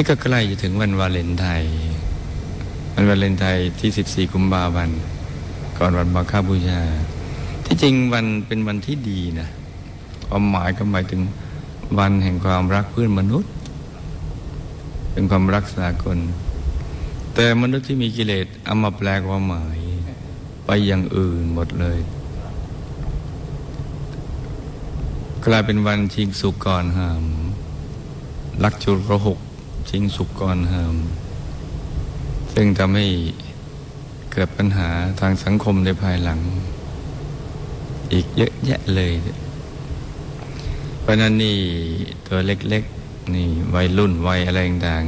นี่ก็ใกล้จะถึงวันวาเลนไทน์วันวาเลนไทน์ที่ 14 กุมภาพันธ์ก่อนวันมาฆบูชา ที่จริงวันเป็นวันที่ดีนะความหมายก็หมายถึงวันแห่งความรักเพื่อนมนุษย์ เป็นความรักสากล แต่มนุษย์ที่มีกิเลสเอามาแปลความหมาย ไปอย่างอื่นหมดเลย กลายเป็นวันชิงสุกก่อนหามลักจุระหก ชิงสุกก่อนหาม ซึ่งทำให้เกิดปัญหาทางสังคมในภายหลัง อีกเยอะแยะเลย เพราะนั้นนี่ตัวเล็กๆนี่วัยรุ่นวัยอะไรต่าง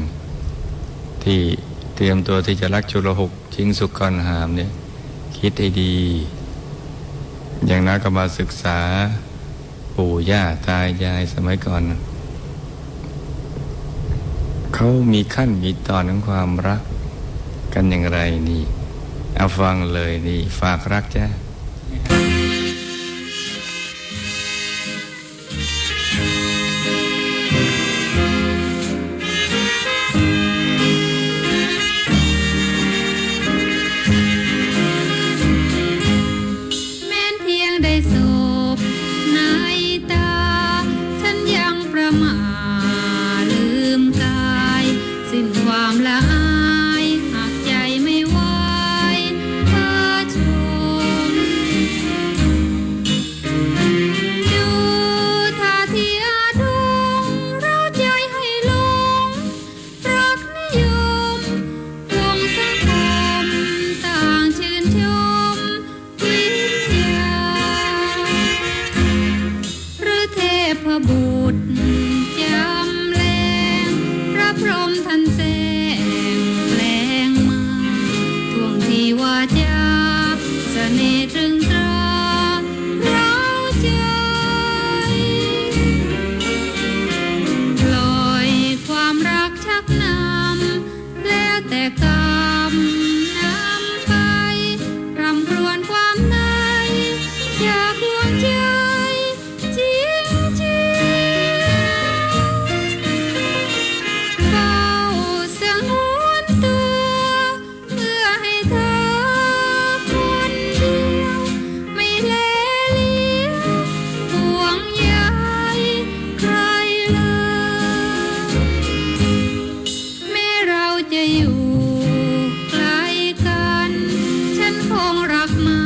ๆ ที่เตรียมตัวที่จะรักจุลหกชิงสุกก่อนหามเนี่ยคิดให้ดี อย่างน้อยก็มาศึกษาปู่ย่าตายายสมัยก่อน เขามีขั้นมีตอนของความรัก กันอย่างไรนี่เอาฟังเลยนี่ฝากรักจ้า คง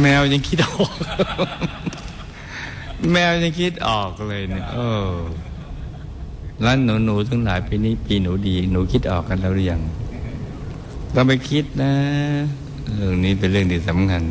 แมวยังคิดออก แมวยังคิดออกเลยเนี่ยเออร้วหนูหนูทั้งหลายปีนี้ปีหนูดี หนูคิดออกกันแล้วหรือยังเราไปคิดนะ เรื่องนี้เป็นเรื่องที่สำคัญ